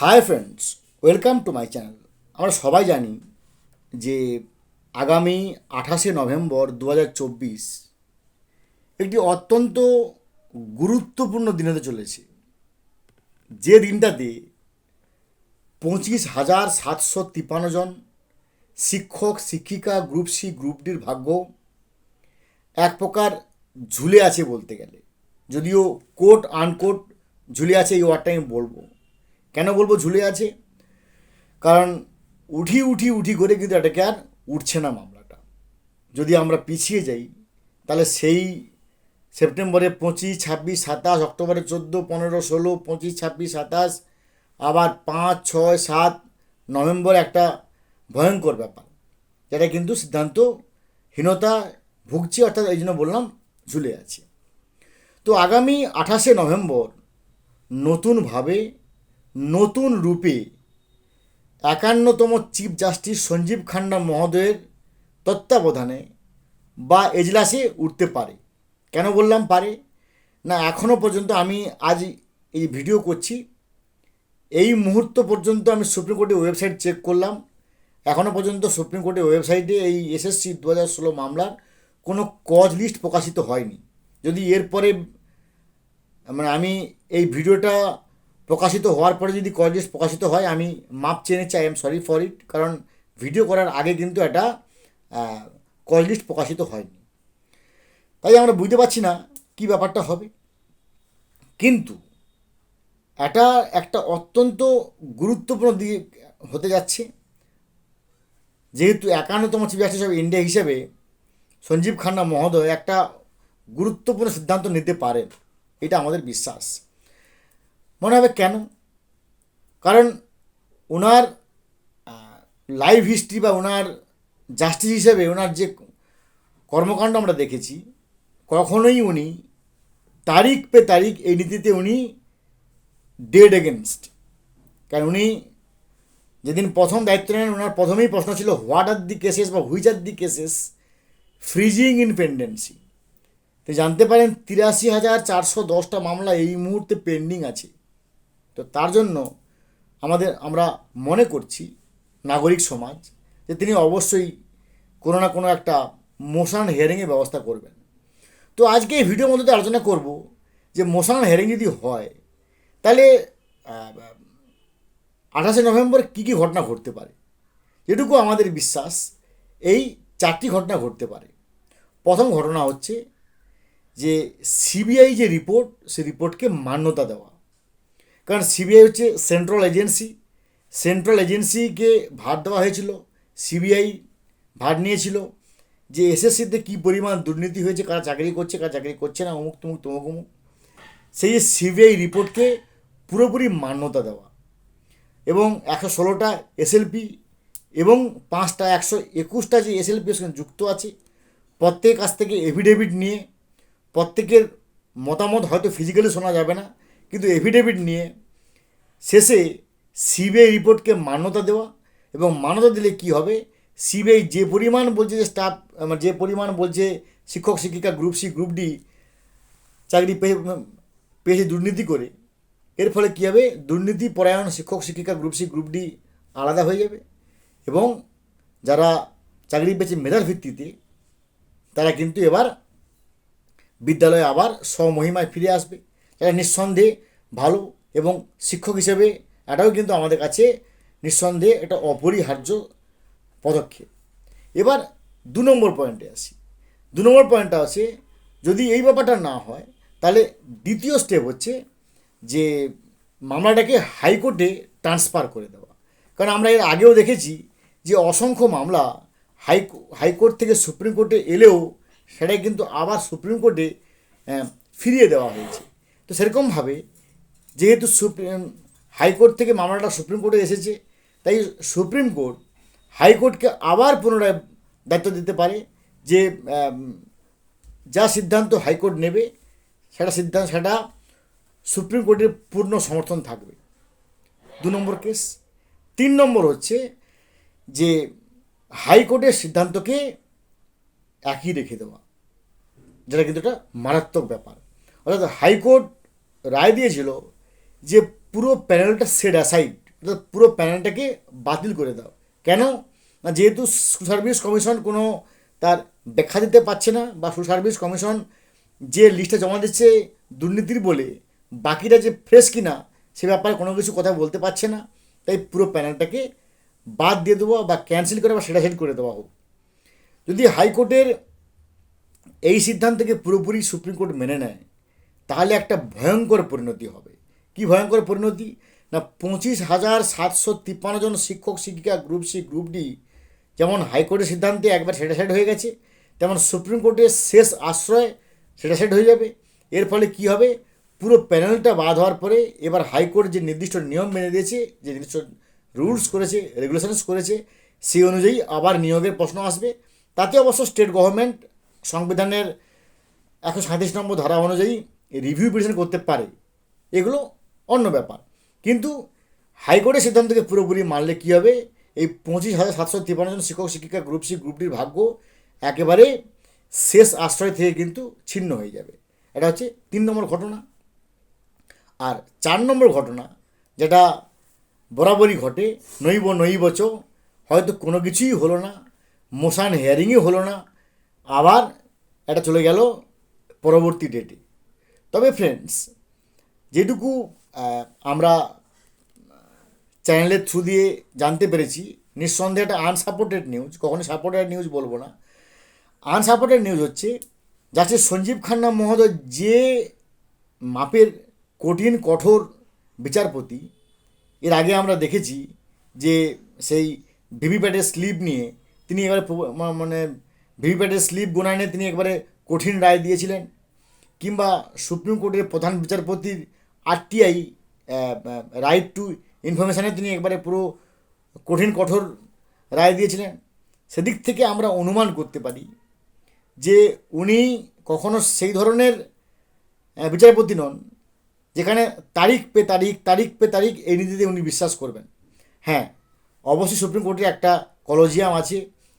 Hi friends welcome to my channel আমরা সবাই জানি যে আগামী আঠাশে নভেম্বর দু হাজার চব্বিশ একটি অত্যন্ত গুরুত্বপূর্ণ দিন হতে চলেছে। যে দিনটাতে পঁচিশ হাজার সাতশো তিপ্পান্ন জন শিক্ষক, শিক্ষিকা, গ্রুপ সি, গ্রুপ ডির ভাগ্য এক প্রকার ঝুলে আছে বলতে গেলে। যদিও কোট আনকোট ঝুলে আছে এই ওয়ার্ডটা আমি বলব। কেন বলব ঝুলে আছে? কারণ উঠি উঠি উঠি করে কিন্তু এটাকে আর উঠছে না মামলাটা। যদি আমরা পিছিয়ে যাই, তাহলে সেই সেপ্টেম্বরে পঁচিশ, ছাব্বিশ, সাতাশ, অক্টোবরে চোদ্দ, পনেরো, ষোলো, পঁচিশ, ছাব্বিশ, সাতাশ, আবার পাঁচ, ছয়, সাত, নভেম্বর একটা ভয়ঙ্কর ব্যাপার। যেটা কিন্তু সিদ্ধান্তহীনতা ভুগছে, অর্থাৎ এই জন্য বললাম ঝুলে আছে। তো আগামী আঠাশে নভেম্বর নতুনভাবে নতুন রূপে একান্নতম চিফ জাস্টিস সঞ্জীব খান্না মহোদয়ের তত্ত্বাবধানে বা এজলাসে উঠতে পারে। কেন বললাম পারে? না এখনও পর্যন্ত আমি আজ এই ভিডিও করছি। এই মুহূর্ত পর্যন্ত আমি সুপ্রিম কোর্টের ওয়েবসাইট চেক করলাম। এখনও পর্যন্ত সুপ্রিম কোর্টের ওয়েবসাইটে এই এসএসসি দু হাজার ষোলো মামলার কোনো কজ লিস্ট প্রকাশিত হয়নি। যদি এরপরে মানে আমি এই ভিডিওটা প্রকাশিত হওয়ার পরে যদি লিস্ট প্রকাশিত হয়, আমি মাপ চেনে চাই I am sorry for it কারণ ভিডিও করার আগে কিন্তু এটা কজ লিস্ট প্রকাশিত হয়নি। তাই আমরা বুঝতে পারছি না কী ব্যাপারটা হবে। কিন্তু এটা একটা অত্যন্ত গুরুত্বপূর্ণ দিক হতে যাচ্ছে। যেহেতু একান্নতম চিফ জাস্টিস অফ ইন্ডিয়া হিসেবে সঞ্জীব খান্না মহোদয় একটা গুরুত্বপূর্ণ সিদ্ধান্ত নিতে পারেন, এটা আমাদের বিশ্বাস। মনে হবে কেন? কারণ ওনার লাইভ হিস্ট্রি বা ওনার জাস্টিস হিসেবে ওনার যে কর্মকাণ্ড আমরা দেখেছি, কখনোই উনি তারিখ পে তারিখ এই নীতিতে উনি ডেড এগেনস্ট কারণ উনি যেদিন প্রথম দায়িত্ব নেন, ওনার প্রথমেই প্রশ্ন ছিল হোয়াট আর দি কেসেস বা which are the cases freezing in pendency তো জানতে পারেন, তিরাশি হাজার চারশো দশটা মামলা এই মুহূর্তে পেন্ডিং আছে। তো তার জন্য আমাদের, আমরা মনে করছি, নাগরিক সমাজ, যে তিনি অবশ্যই কোনো না কোনো একটা মোশন হেয়ারিংয়ের ব্যবস্থা করবেন। তো আজকে এই ভিডিওর মধ্যে আলোচনা করব যে মোশন হেয়ারিং যদি হয়, তাহলে আঠাশে নভেম্বর কী কী ঘটনা ঘটতে পারে? যেটুকু আমাদের বিশ্বাস, এই চারটি ঘটনা ঘটতে পারে। প্রথম ঘটনা হচ্ছে যে সিবিআই যে রিপোর্ট সে রিপোর্টকে মান্যতা দেওয়া। কারণ সিবিআই হচ্ছে সেন্ট্রাল এজেন্সি সেন্ট্রাল এজেন্সিকে ভার দেওয়া হয়েছিল সিবিআই ভার নিয়েছিল যে এসএসসিতে কী পরিমাণ দুর্নীতি হয়েছে, কারা চাকরি করছে, কারা চাকরি করছে না, অমুক তমুক তমুক, অমুক। সেই সিবিআই রিপোর্টকে পুরোপুরি মান্যতা দেওয়া। এবং একশো ষোলোটা এসএলপি এবং পাঁচটা, একশো একুশটা যে এসএলপি সঙ্গে যুক্ত আছে, প্রত্যেকের কাছ থেকে এফিডেভিট নিয়ে, প্রত্যেকের মতামত হয়তো ফিজিক্যালি শোনা যাবে না। কিন্তু এফিডেভিট নিয়ে শেষে সিবিআই রিপোর্টকে মান্যতা দেওয়া এবং মান্যতা দিলে কি হবে? সিবিআই যে পরিমাণ বলছে যে স্টাফ যে পরিমাণ বলছে শিক্ষক, শিক্ষিকা গ্রুপ সি গ্রুপ ডি চাকরি পেয়ে, পেয়েছে দুর্নীতি করে, এর ফলে কী হবে? দুর্নীতি, পরায়ণ শিক্ষক, শিক্ষিকা গ্রুপ সি গ্রুপ ডি আলাদা হয়ে যাবে এবং যারা চাকরি পেয়েছে মেধার ভিত্তিতে, তারা কিন্তু এবার বিদ্যালয়ে আবার স্বমহিমায় ফিরে আসবে। এটা নিঃসন্দেহে ভালো এবং শিক্ষক হিসেবে এটাও কিন্তু আমাদের কাছে নিঃসন্দেহে একটা অপরিহার্য পদক্ষেপ। এবার দু নম্বর পয়েন্টে আসি। দু নম্বর পয়েন্টটা আছে যদি এই ব্যাপারটা না হয়, তাহলে দ্বিতীয় স্টেপ হচ্ছে যে মামলাটাকে হাইকোর্টে ট্রান্সফার করে দেওয়া। কারণ আমরা এর আগেও দেখেছি যে অসংখ্য মামলা হাই হাইকোর্ট থেকে সুপ্রিম কোর্টে এলেও সেটাই কিন্তু আবার সুপ্রিম কোর্টে ফিরিয়ে দেওয়া হয়েছে। তো সেরকমভাবে যেহেতু সুপ্রিম হাইকোর্ট থেকে মামলাটা সুপ্রিম কোর্টে এসেছে, তাই সুপ্রিম কোর্ট হাইকোর্টকে আবার পুনরায় দায়িত্ব দিতে পারে যে যা সিদ্ধান্ত হাইকোর্ট নেবে, সেটা সিদ্ধান্ত, সেটা সুপ্রিম কোর্টের পূর্ণ সমর্থন থাকবে। দু নম্বর কেস তিন নম্বর হচ্ছে যে হাইকোর্টের সিদ্ধান্তকে একই রেখে দেওয়া, যেটা কিন্তু একটা মারাত্মক ব্যাপার। অর্থাৎ হাইকোর্ট রায় দিয়েছিল যে পুরো প্যানেলটা সেট অ্যাসাইড অর্থাৎ পুরো প্যানেলটাকে বাতিল করে দাও। কেন? না, যেহেতু সার্ভিস কমিশন কোনো তার ব্যাখ্যা দিতে পারছে না বা সার্ভিস কমিশন যে লিস্টটা জমা দিচ্ছে দুর্নীতির বলে বাকিরা যে ফ্রেশ কিনা, সে ব্যাপারে কোনো কিছু কথা বলতে পারছে না। তাই পুরো প্যানেলটাকে বাদ দিয়ে দেবো বা ক্যান্সেল করে বা সেটা সেট করে দেওয়া হোক। যদি হাইকোর্টের এই সিদ্ধান্তকে পুরোপুরি সুপ্রিম কোর্ট মেনে নেয় তাহলে একটা ভয়ঙ্কর পরিণতি হবে। কি ভয়ঙ্কর পরিণতি? না, পঁচিশ হাজার সাতশো তিপ্পান্ন জন শিক্ষক, শিক্ষিকা গ্রুপ সি গ্রুপ ডি যেমন হাইকোর্টের সিদ্ধান্তে একবার সেট হয়ে গেছে, তেমন সুপ্রিম কোর্টের শেষ আশ্রয় সেট হয়ে যাবে। এর ফলে কি হবে? পুরো প্যানেলটা বাদ হওয়ার পরে এবার হাইকোর্ট যে নির্দিষ্ট নিয়ম মেনে দিয়েছে, যে নির্দিষ্ট রুলস করেছে রেগুলেশনস করেছে, সেই অনুযায়ী আবার নিয়োগের প্রশ্ন আসবে। তাতে অবশ্য স্টেট গভর্নমেন্ট সংবিধানের একশো সাঁত্রিশ নম্বর ধারা অনুযায়ী রিভিউ পিটিশন করতে পারে, এগুলো অন্য ব্যাপার। কিন্তু হাইকোর্টের সিদ্ধান্তকে পুরোপুরি মানলে কী হবে? এই পঁচিশ হাজার সাতশো তিপ্পান্ন জন শিক্ষক, শিক্ষিকা গ্রুপ সি গ্রুপটির ভাগ্য একেবারে শেষ আশ্রয় থেকে কিন্তু ছিন্ন হয়ে যাবে। এটা হচ্ছে তিন নম্বর ঘটনা। আর চার নম্বর ঘটনা, যেটা বরাবরই ঘটে, নৈব নৈবচ, হয়তো কোনো কিছুই হলো না, মোশান হেয়ারিংই হলো না, আবার এটা চলে গেল পরবর্তী ডেটে তবে ফ্রেন্ডস যেটুকু আমরা চ্যানেলের থ্রু দিয়ে জানতে পেরেছি, নিঃসন্দেহে একটা আনসাপোর্টেড নিউজ কখনো সাপোর্টেড নিউজ বলব না। আনসাপোর্টেড নিউজ হচ্ছে, যাচ্ছে সঞ্জীব খান্না মহোদয় যে মাপের কঠিন, কঠোর বিচারপতি, এর আগে আমরা দেখেছি যে সেই ভিভিপ্যাটের স্লিপ নিয়ে তিনি এবারে মানে ভিভিপ্যাটের স্লিপ গোনা তিনি একবারে কঠিন রায় দিয়েছিলেন। কিংবা সুপ্রিম কোর্টের প্রধান বিচারপতির আরটিআই রাইট টু ইনফরমেশানে তিনি একবারে পুরো কঠিন, কঠোর রায় দিয়েছিলেন। সেদিক থেকে আমরা অনুমান করতে পারি যে উনি কখনো সেই ধরনের বিচারপতি নন, যেখানে তারিখ পে তারিখ তারিখ পে তারিখ এই নীতিতে উনি বিশ্বাস করবেন। হ্যাঁ অবশ্যই সুপ্রিম কোর্টের একটা কলোজিয়াম আছে,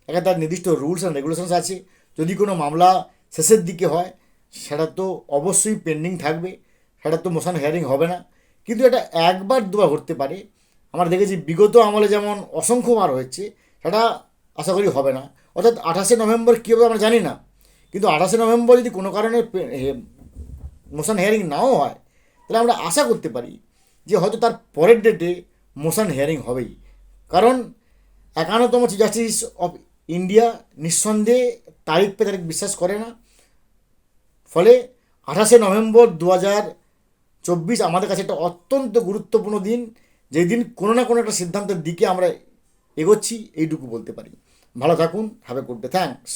একটা তার নির্দিষ্ট রুলস অ্যান্ড রেগুলেশনস আছে। যদি কোনো মামলা শেষের দিকে হয় সেটা তো অবশ্যই পেন্ডিং থাকবে, সেটা তো মোশন হেয়ারিং হবে না। কিন্তু এটা একবার দুবার ঘটতে পারে। আমরা দেখেছি বিগত আমলে যেমন অসংখ্যবার হয়েছে, সেটা আশা করি হবে না। অর্থাৎ আঠাশে নভেম্বর কী হবে আমরা জানি না। কিন্তু আঠাশে নভেম্বর যদি কোনো কারণে মোশন হেয়ারিং নাও হয়, তাহলে আমরা আশা করতে পারি যে হয়তো তার পরের ডেটে মোশন হেয়ারিং হবেই। কারণ একান্নতম চিফ জাস্টিস অফ ইন্ডিয়া নিঃসন্দেহে তারিখ পে তারিখ বিশ্বাস করে না। ফলে আঠাশে নভেম্বর দু হাজার চব্বিশ আমাদের কাছে একটা অত্যন্ত গুরুত্বপূর্ণ দিন। যেই দিন কোনো না কোনো একটা সিদ্ধান্তের দিকে আমরা এগোচ্ছি, এইটুকু বলতে পারি। ভালো থাকুন have a good day thanks